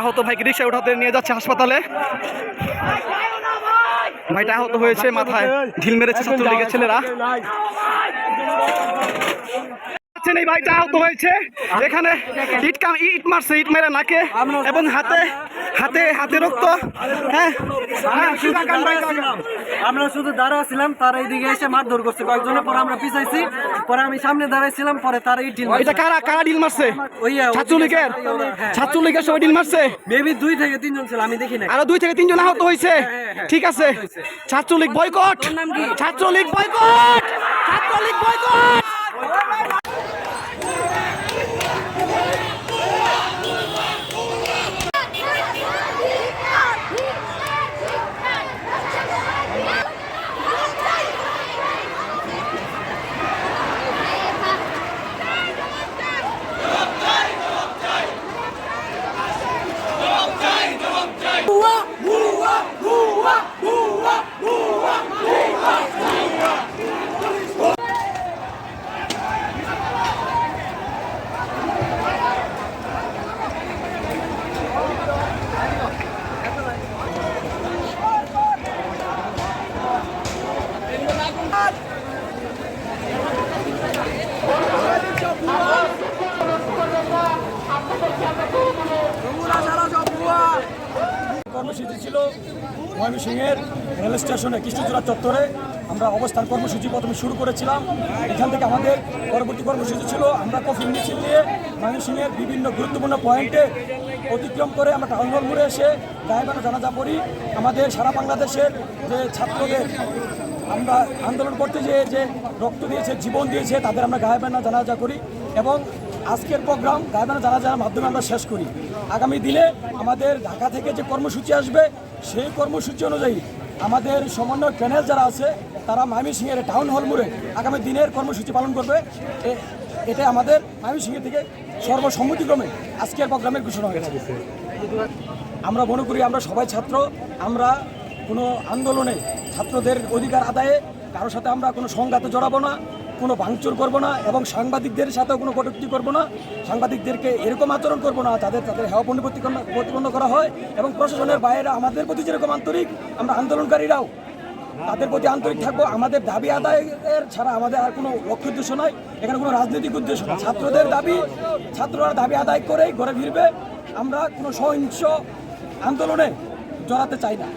আহত ভাইকে রিক্সা উঠাতে নিয়ে যাচ্ছে হাসপাতালে। ভাইটা আহত হয়েছে, মাথায় ঢিল মেরেছে ছাত্রলীগের ছেলেরা। এই ভাইটা, আহত হয়েছে। এখানে ইট কাম, ইট মারছে, ইট মেরে নাকে এবং হাতে হাতে হাতে রক্ত। হ্যাঁ। হ্যাঁ আমরা শুধু দাঁড়াছিলাম তারা এইদিকে এসে মারধর করছে। কয়েকজনের পরে আমরা পিছাইছি পরে আমি সামনে দাঁড়াইছিলাম পরে তারা ইট এটা কারা কারা ডিল মারছে? ওই ছাত্রলীগের? ছাত্রলীগের সবাই ডিল মারছে? মেবি দুই থেকে তিনজন ছিল আমি দেখি না আরও দুই থেকে তিনজন আহত হয়েছে? ঠিক আছে। Chhatra League boycott Chhatra League boycott Chhatra League boycott ছিল ময়মনসিংহের রেল স্টেশনে কৃষ্ণচূড়া চত্বরে। আমরা অবস্থান কর্মসূচি প্রথমে শুরু করেছিলাম। এখান থেকে আমাদের পরবর্তী কর্মসূচি ছিল, আমরা কফি মিছিল নিয়ে ময়মনসিংহের বিভিন্ন গুরুত্বপূর্ণ পয়েন্টে অতিক্রম করে আমরা টাউন হল মোড়ে এসে গায়েবানা জানাজা করি আমাদের সারা বাংলাদেশের যে ছাত্রদের আমরা আন্দোলন করতে যে যে রক্ত দিয়েছে, জীবন দিয়েছে, তাদের আমরা গায়েবানা জানাজা করি এবং আজকের প্রোগ্রাম গায়েবানা জানাজার মাধ্যমে আমরা শেষ করি। আগামী দিনে আমাদের ঢাকা থেকে যে কর্মসূচি আসবে, সেই কর্মসূচি অনুযায়ী আমাদের সমন্বয় প্যানেল যারা আছে, তারা ময়মনসিংহের টাউন হল মোড়ে আগামী দিনের কর্মসূচি পালন করবে। এটা আমাদের ময়মনসিংহ থেকে সর্বসম্মতিক্রমে আজকের প্রোগ্রামের ঘোষণা হয়েছে। আমরা মনে করি আমরা সবাই ছাত্র, আমরা কোনো আন্দোলনে ছাত্রদের অধিকার আদায়ে কারোর সাথে আমরা কোনো সংঘাতে জড়াবো না। কোনো ভাঙচুর করব না এবং সাংবাদিকদের সাথেও কোনো কটূক্তি করব না। সাংবাদিকদেরকে এরকম আচরণ করব না তাদের তাদের হেওয়া পণ্য প্রতিপন্ন করা হয় এবং প্রশাসনের বাইরে আমাদের প্রতি যেরকম আন্তরিক, আমরা আন্দোলনকারীরাও তাদের প্রতি আন্তরিক থাকব। আমাদের দাবি আদায়ের ছাড়া আমাদের আর কোনো লক্ষ্য উদ্দেশ্য নয় এখানে কোনো রাজনৈতিক উদ্দেশ্য নয় ছাত্রদের দাবি, ছাত্ররা দাবি আদায় করেই ঘরে ফিরবে। আমরা কোনো সহিংস আন্দোলনে জড়াতে চাই না।